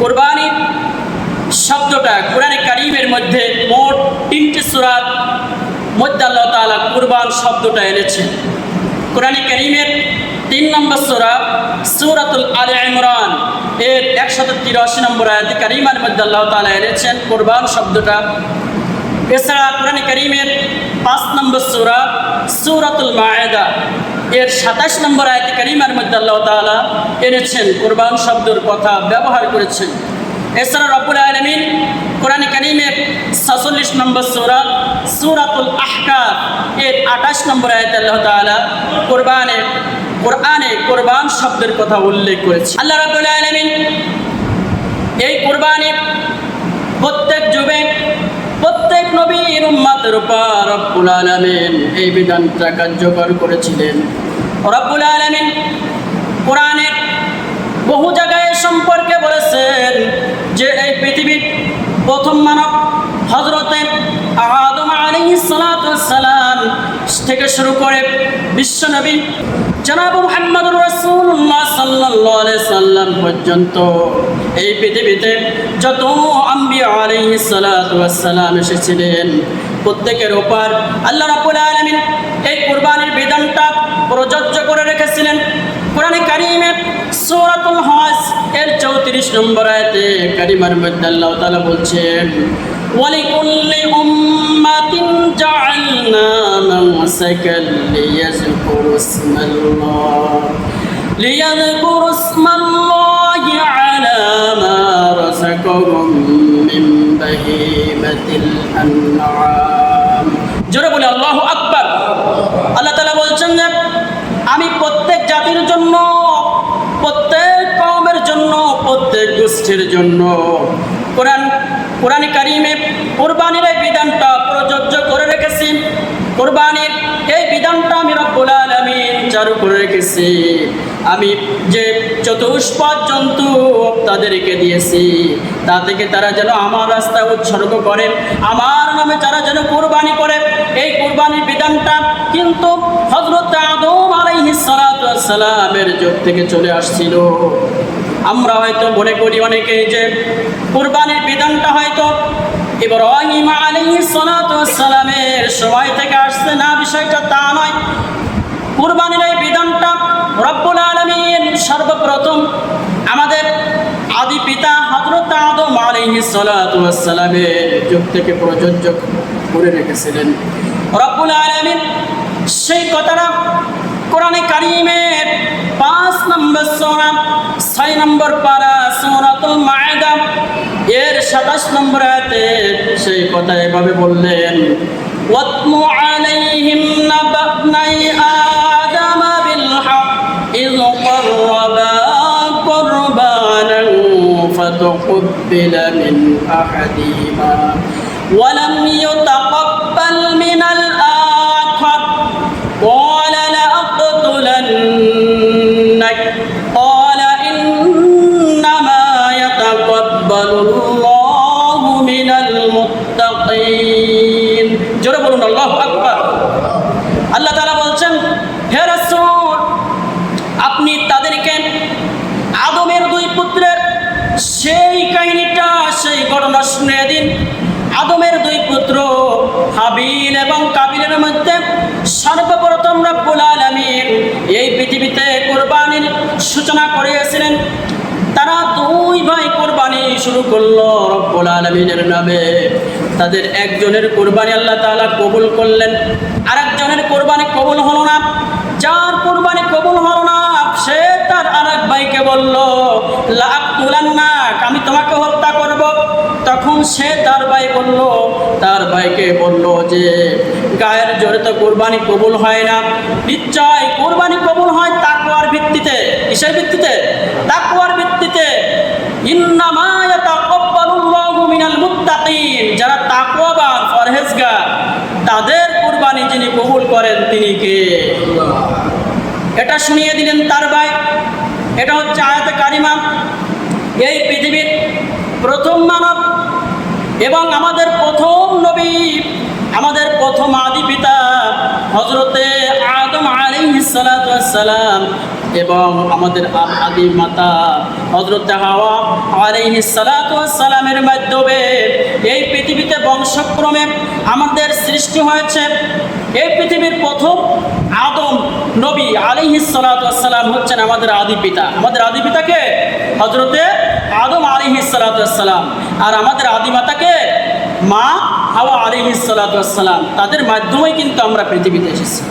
কোরবানি শব্দটা কোরআনে কারিমের মধ্যে মোট তিনটি সুরাত মধ্যে আল্লাহ তাআলা কুরবান শব্দটা এনেছেন কোরআনে কারিমের তিন নম্বর সুরা সূরাতুল আলে ইমরান, এর একশত তিরাশি নম্বর আয়াতে কারিমার মধ্যে আল্লাহ তাআলা এনেছেন কোরবান শব্দটা। এছাড়া কোরআন করিমের পাঁচ নম্বর সুরা সুরাতুল মায়েদা এর সাতাশ নম্বর আয়তে করিমার মধ্যে আল্লাহ তাআলা এনেছেন, কোরবান শব্দের কথা ব্যবহার করেছেন। এছাড়া রব্বুল আলমিন কোরআন করিমের সাতচল্লিশ নম্বর সুরা, সুরাতুল আহকার এর আঠাশ নম্বর আয়তে আল্লাহ তাআলা কোরবানে, কোরআনে কোরবান শব্দের কথা উল্লেখ করেছে আল্লাহ রব্বুল আলমিন এই কোরবানি প্রত্যেক যুগে প্রত্যেক নবীর উম্মাতের উপর রব্বুল আলামিন এই বিধানটা কার্যকর করেছিলেন। রব্বুল আলামিন কোরআনের বহু জায়গায় সম্পর্কে বলেছেন যে এই পৃথিবীর প্রথম মানব হজরতে আদম আলাইহিস সালাম থেকে শুরু করে বিশ্বনবী জনাব মুহাম্মদুর রাসূলুল্লাহ সাল্লাল্লাহু আলাইহি সাল্লাম পর্যন্ত এই পৃথিবীতে যত আম্বিয়া আলাইহিস সালাতু ওয়াস সালাম এসেছিলেন প্রত্যেকের উপর আল্লাহ রাব্বুল আলামিন এই কুরবানির বিধানটা প্রযোজ্য করে রেখেছিলেন কোরআনে কারিমে সূরাতুল হজ এর 34 নম্বর আয়াতে কারিমার মধ্যে আল্লাহ তাআলা বলছেন ولكل أمة جعلنا منسكا ليذكروا اسم الله ليذكروا اسم الله على ما رزقهم من بهيمة الأنعام জোরে বলে আল্লাহ আকবার আল্লাহ তাআলা বলছেন যে আমি প্রত্যেক জাতির জন্য প্রত্যেক কওমের জন্য প্রত্যেক গোষ্ঠীর জন্য কোরআন কোরআন কারিমে কোরবানির এই বিধানটা প্রযোজ্য করে রেখেছি কোরবানির এই বিধানটা আমি রব্বুল আলামিন চালু করে রেখেছি। আমি যে চতুষ্পদ জন্তু তাদেরকে দিয়েছি, তা থেকে তারা যেন আমার রাস্তায় উৎসর্গ করে। আমার নামে তারা যেন কোরবানি করে, এই কোরবানির বিধানটা কিন্তু হজরত আদম আলাইহিস সালাতু ওয়াস সালামের যুগ থেকে চলে আসছিল। আমরা হয়তো মনে করি অনেকেই যে কোরবানির বিধানটা হয়তো ইব্রাহিম আলাইহিস সালাতু সালামের সময় থেকে আসছে। না, বিষয়টা তা নয়। কুরবানির এই বিধানটা রব্বুল আলমিন সর্বপ্রথম আমাদের আদি পিতা হজরত আদম আলাইহিস সালাতু সালামের যুগ থেকে প্রযোজ্য করে রেখেছিলেন। রব্বুল আলমিন সেই কথাটা কোরআনে কারিমের পাঁচ নম্বর সোনা ছয় নম্বর পারা সৌরাতুল মায়দা এর সাতাশ নম্বর আয়াতে সেই কথা এভাবে বললেন واتل عليهم نبأ ابني آدم بالحق إذ قربا قربانا فتقبل من أحدهما ولم يتقبل من الآخر জোরে বলুন, আল্লাহু আকবার। আল্লাহ তাআলা বলছেন, হে রাসূল, আপনি তাদেরকে আদমের দুই পুত্রের সেই কাহিনীটা, সেই ঘটনা শুনে দিন। আদমের দুই পুত্র হাবিল এবং কাবিলের মধ্যে সর্বপ্রথম রব্বুল আলামিন এই পৃথিবীতে কোরবানির সূচনা করিয়েছিলেন। তারা দুই ভাই কোরবানি শুরু করল রব্বুল আলামিনের নামে। তাদের একজনের কোরবানি আল্লাহ তাআলা কবুল করলেন আর একজনের কোরবানি কবুল হলো না। যার কোরবানি কবুল হলো না, সে তার আর এক ভাইকে বলল লাভ তুলান না আমি তোমাকে হত্যা করব। তখন সে তার ভাই বলল, তার ভাইকে বলল যে, গায়ের জোরে তো কোরবানি কবুল হয় না। নিশ্চয় কোরবানি পরহেজগার তাদের কোরবানি যিনি কবুল করেন, তিনি কে? এটা শুনিয়ে দিলেন তার ভাই। এটা হচ্ছে আয়াতে কারিমা। এই পৃথিবীর প্রথম মানব এবং আমাদের প্রথম নবী, আমাদের প্রথম আদি পিতা হজরতে আদম আলাইহিস সালাম এবং আমাদের আদি মাতা হজরত হাওয়া আলাইহি সালামের মাধ্যমে এই পৃথিবীতে বংশক্রমে আমাদের সৃষ্টি হয়েছে। এই পৃথিবীর প্রথম আদম নবী আলিহি সালাম হচ্ছেন আমাদের আদি পিতা। আমাদের আদি পিতাকে হজরতে আদম আলিহি সালাম আর আমাদের আদি মাতাকে মা হাওয়া আলিহি সালাম তাদের মাধ্যমেই কিন্তু আমরা পৃথিবীতে এসেছি।